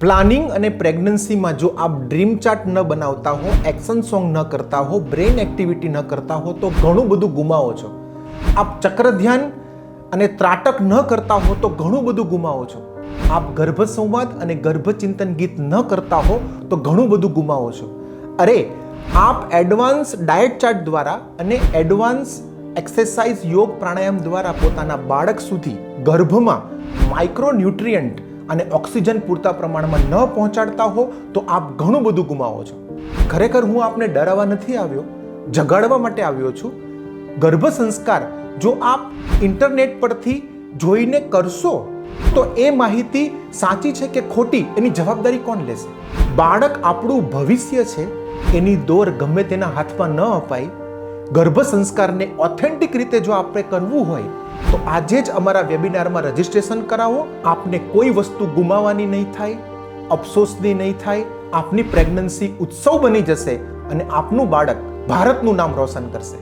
Planning અને પ્રેગ્નન્સીમાં જો આપ ડ્રીમ ચાર્ટ ન બનાવતા હો, એક્શન સોંગ ન કરતા હો બ્રેન એક્ટિવિટી ન કરતા હો, તો ઘણું બધું ગુમાવો છો. આપ ચક્ર ધ્યાન અને ત્રાટક ન કરતા હો, તો ઘણું બધું ગુમાવો છો. આપ ગર્ભ સંવાદ અને ગર્ભ ચિંતન ગીત ન કરતા હો, તો ઘણું બધું ગુમાવો છો. અરે, આપ એડવાન્સ ડાયટ ચાર્ટ દ્વારા અને એડવાન્સ એક્સરસાઇઝ યોગ પ્રાણાયામ દ્વારા પોતાના બાળક સુધી ગર્ભમાં માઇક્રોન્યુટ્રિયન્ટ અને ઓક્સિજન પૂરતા પ્રમાણમાં ન પહોંચાડતા હો, તો આપ ઘણું બધું ગુમાવો છો. ખરેખર હું આપને ડરાવવા નથી આવ્યો, જગાડવા માટે આવ્યો છું. ગર્ભ સંસ્કાર જો આપ ઇન્ટરનેટ પરથી જોઈને કરશો, તો એ માહિતી સાચી છે કે ખોટી, એની જવાબદારી કોણ લેશે? બાળક આપણું ભવિષ્ય છે, એની દોર ગમે તેના હાથમાં ન અપાય. ગર્ભ સંસ્કારને ઓથેન્ટિક રીતે જો આપણે કરવું હોય તો આજે જ અમારા વેબિનારમાં રજીસ્ટ્રેશન કરાવો. આપને કોઈ વસ્તુ ગુમાવવાની નહીં થાય, અફસોસની નહીં થાય, આપની પ્રેગ્નન્સી ઉત્સવ બની જશે અને આપનું બાળક ભારતનું નામ રોશન કરશે.